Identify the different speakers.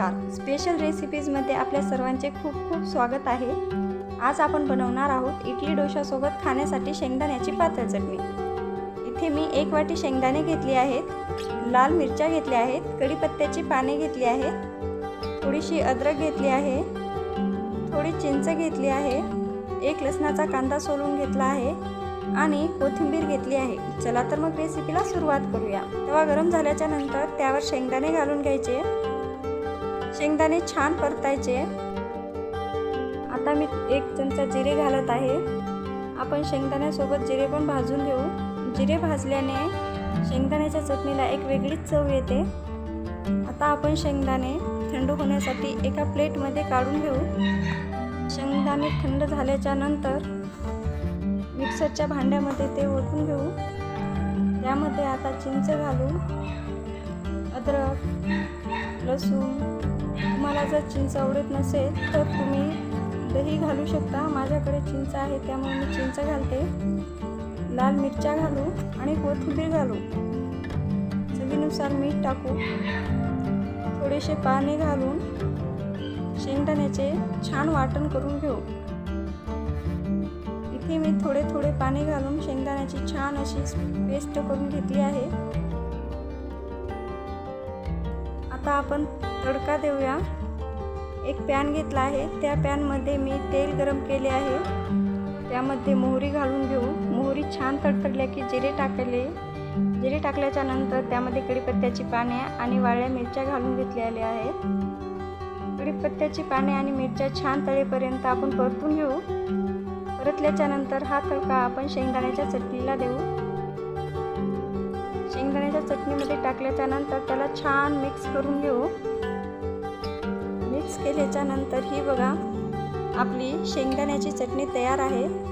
Speaker 1: नमस्कार. स्पेशल रेसिपीजमध्ये आपल्या सर्वांचे खूप खूप स्वागत आहे. आज आपण बनवणार आहोत इडली डोशासोबत खाण्यासाठी शेंगदाण्याची पातळ चटणी. इथे मी एक वाटी शेंगदाणे घेतली आहेत. लाल मिरच्या घेतल्या आहेत. कढीपत्त्याची पाने घेतली आहेत. थोडीशी अद्रक घेतली आहे. थोडी चिंच घेतली आहे. एक लसणाचा कांदा सोलून घेतला आहे आणि कोथिंबीर घेतली आहे. चला तर मग रेसिपीला सुरुवात करूया. तवा गरम झाल्याच्यानंतर त्यावर शेंगदाणे घालून घ्यायचे. शेंगदाणे छान परतायचे. आता मी एक चमचा जिरे घालत आहे. आपण शेंगदाण्यासोबत जिरे पण भाजून घेऊ. जिरे भाजल्याने शेंगदाण्याच्या चटणीला एक वेगळीच चव येते. आता आपण शेंगदाणे थंड होण्यासाठी एका प्लेटमध्ये काढून घेऊ. शेंगदाणे थंड झाल्याच्यानंतर मिक्सरच्या भांड्यामध्ये ते ओतून घेऊ. त्यामध्ये आता चिंच घालून अद्रक लसूण तुम्हाला जर चिंच आवडत नसेल तर तुम्ही दही घालू शकता. माझ्याकडे चिंच आहे त्यामुळे मी चिंच घालते. लाल मिरच्या घालू आणि कोथिंबीर घालू. चवीनुसार मीठ टाकू. थोडेसे पाणी घालून शेंगदाण्याचे छान वाटण करून घेऊ. इथे मी थोडे थोडे पाणी घालून शेंगदाण्याची छान अशी पेस्ट करून घेतली आहे. आता आपण तडका देऊया. एक पॅन घेतला आहे. त्या पॅनमध्ये मी तेल गरम केले आहे. त्यामध्ये मोहरी घालून घेऊ. मोहरी छान तडतडल्या की जिरे टाकले. जिरे टाकल्याच्या नंतर त्यामध्ये कढीपत्त्याची पाने आणि वाळ्या मिरच्या घालून घेतलेल्या आहेत. कढीपत्त्याची पाने आणि मिरच्या छान तळेपर्यंत आपण परतून घेऊ. परतल्याच्या नंतर हा तडका आपण शेंगदाण्याच्या चटणीला देऊ. चटणीमध्ये टाकल्याच्या नंतर त्याला छान मिक्स करून घेऊ. मिक्स केल्याच्यानंतर ही बघा आपली शेंगदाण्याची चटणी तयार आहे.